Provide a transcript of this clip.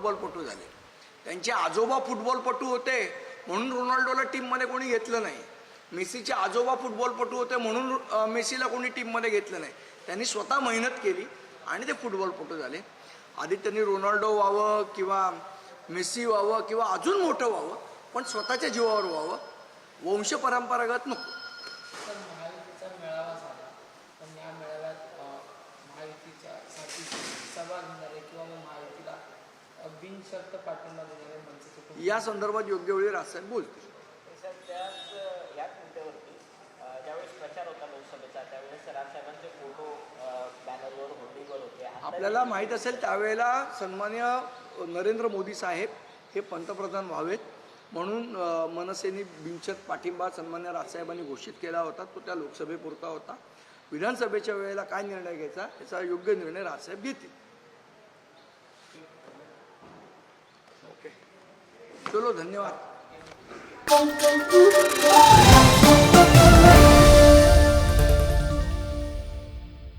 फुटबॉलपटू झाले. त्यांचे आजोबा फुटबॉलपटू होते म्हणून रोनाल्डोला टीममध्ये कोणी घेतलं नाही. मेसीचे आजोबा फुटबॉलपटू होते म्हणून मेसीला कोणी टीममध्ये घेतलं नाही. त्यांनी स्वतः मेहनत केली आणि ते फुटबॉलपटू झाले. आधी त्यांनी रोनाल्डो व्हावं किंवा मेसी व्हावं किंवा अजून मोठं व्हावं पण स्वतःच्या जीवावर व्हावं वंश परंपरागत नको. महायुतीचा बिनशर्त पाठिंबा कोण- या संदर्भात योग्य वेळी राजसाहेब बोलतील. सर त्याच याच मुद्द्यावरती अ, ज्यावेळेस प्रचार होता लोकसभेचा त्यावेळेस राजसाहेबांचे फोटो बॅनरवर होर्डिंगवर होते. आता आपल्याला माहीत असेल त्यावेळेला सन्मान्य नरेंद्र मोदी साहेब हे पंतप्रधान व्हावेत. म्हणून मनसेने बिनशर्त पाठिंबा सन्मान्य राजसाहेबांनी घोषित केला होता. तो त्या लोकसभेपुरता होता. विधानसभेच्या वेळेला काय निर्णय घ्यायचा याचा योग्य निर्णय राजसाहेब घेतील. चलो धन्यवाद.